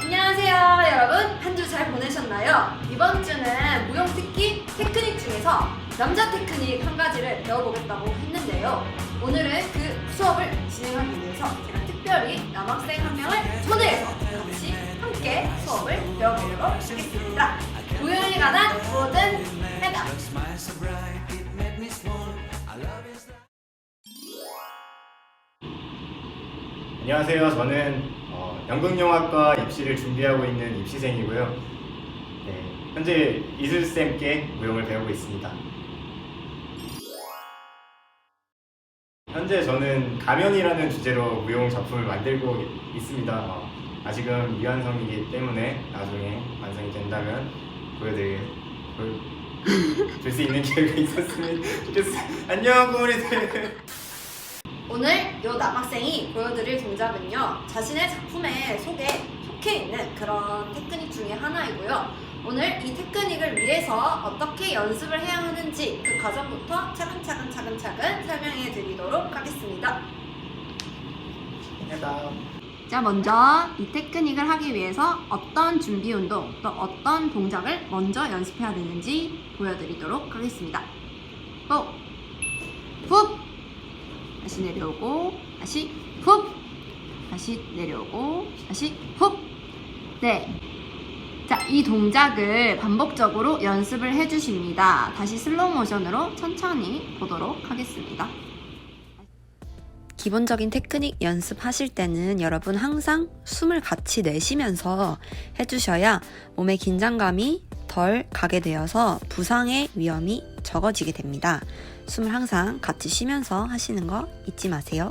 안녕하세요 여러분 한 주 잘 보내셨나요? 이번 주는 무용 특기 테크닉 중에서 남자 테크닉 한 가지를 배워보겠다고 했는데요 오늘은 그 수업을 진행하기 위해서 제가 특별히 남학생 한 명을 초대해서 같이 함께 수업을 배워보도록 하겠습니다 무용에 관한 모든 해답 안녕하세요. 저는 어, 연극영화과 입시를 준비하고 있는 입시생이고요. 네, 현재 이슬쌤께 무용을 배우고 있습니다. 현재 저는 가면이라는 주제로 무용 작품을 만들고 있습니다. 어, 아직은 미완성이기 때문에 나중에 완성이 된다면 보여드릴 줄수 있는 기회가 있었으면 좋겠어요. 안녕, 꼬리들. 오늘 요 남학생이 보여드릴 동작은요 자신의 작품의 속에 속해 있는 그런 테크닉 중에 하나이고요 오늘 이 테크닉을 위해서 어떻게 연습을 해야 하는지 그 과정부터 차근차근 차근차근 설명해 드리도록 하겠습니다 해다. 자 먼저 이 테크닉을 하기 위해서 어떤 준비 운동 또 어떤 동작을 먼저 연습해야 되는지 보여드리도록 하겠습니다 호! 훅! 다시 내려오고 다시 훅 다시 내려오고 다시 훅 네. 자, 이 동작을 반복적으로 연습을 해 주십니다. 다시 슬로우 모션으로 천천히 보도록 하겠습니다. 기본적인 테크닉 연습하실 때는 여러분 항상 숨을 같이 내쉬면서 해주셔야 몸의 긴장감이 덜 가게 되어서 부상의 위험이 적어지게 됩니다. 숨을 항상 같이 쉬면서 하시는 거 잊지 마세요.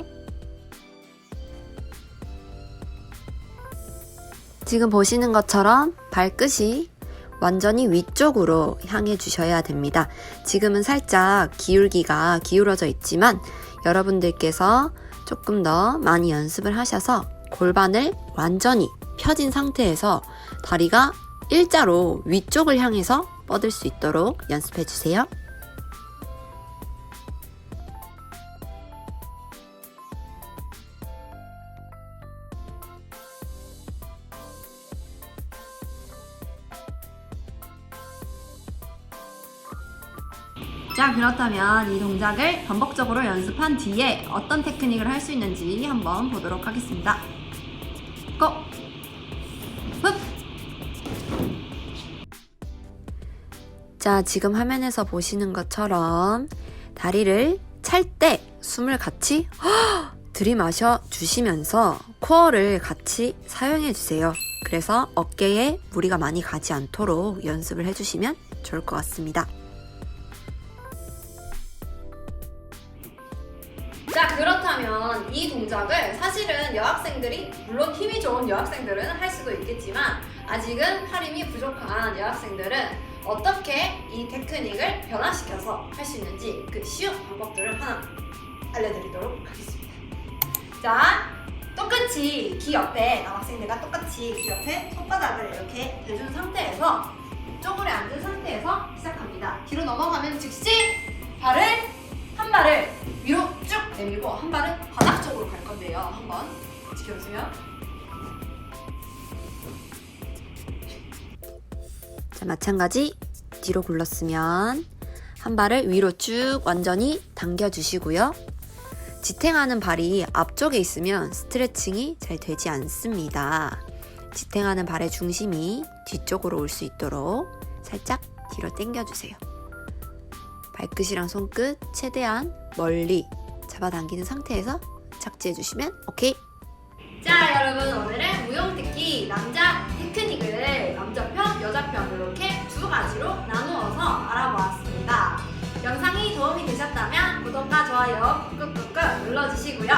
지금 보시는 것처럼 발끝이 완전히 위쪽으로 향해 주셔야 됩니다. 지금은 살짝 기울기가 기울어져 있지만 여러분들께서 조금 더 많이 연습을 하셔서 골반을 완전히 펴진 상태에서 다리가 일자로 위쪽을 향해서 뻗을 수 있도록 연습해 주세요. 자, 그렇다면 이 동작을 반복적으로 연습한 뒤에 어떤 테크닉을 할 수 있는지 한번 보도록 하겠습니다. 고! 흡! 자, 지금 화면에서 보시는 것처럼 다리를 찰 때 숨을 같이 들이마셔 주시면서 코어를 같이 사용해 주세요. 그래서 어깨에 무리가 많이 가지 않도록 연습을 해주시면 좋을 것 같습니다. 그렇다면 이 동작을 사실은 여학생들이, 물론 힘이 좋은 여학생들은 할 수도 있겠지만, 아직은 팔 힘이 부족한 여학생들은 어떻게 이 테크닉을 변화시켜서 할 수 있는지 그 쉬운 방법들을 하나 알려드리도록 하겠습니다. 자, 똑같이 귀 옆에, 남학생들과 똑같이 귀 옆에 손바닥을 이렇게 대준 상태에서 쪼그려 앉은 상태에서 시작합니다. 뒤로 넘어가면 즉시 발을 한 발을 위로 쭉 내밀고 한 바닥 쪽으로 갈 건데요. 한번 지켜보세요. 자, 마찬가지 뒤로 굴렀으면 한 발을 위로 쭉 완전히 당겨 주시고요. 지탱하는 발이 앞쪽에 있으면 스트레칭이 잘 되지 않습니다. 지탱하는 발의 중심이 뒤쪽으로 올 수 있도록 살짝 뒤로 당겨 주세요. 발끝이랑 손끝 최대한 멀리 잡아당기는 상태에서 착지해 주시면 오케이. 자, 여러분 오늘은 무용특기 남자 테크닉을 남자 편, 여자 편 이렇게 두 가지로 나누어서 알아보았습니다. 영상이 도움이 되셨다면 구독과 좋아요 꾹꾹꾹 눌러주시고요.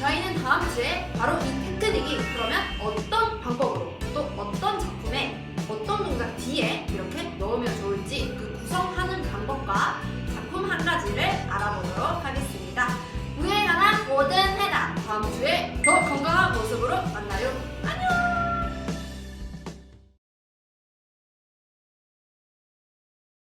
저희는 다음 주에 바로 이 테크닉이 그러면 어떤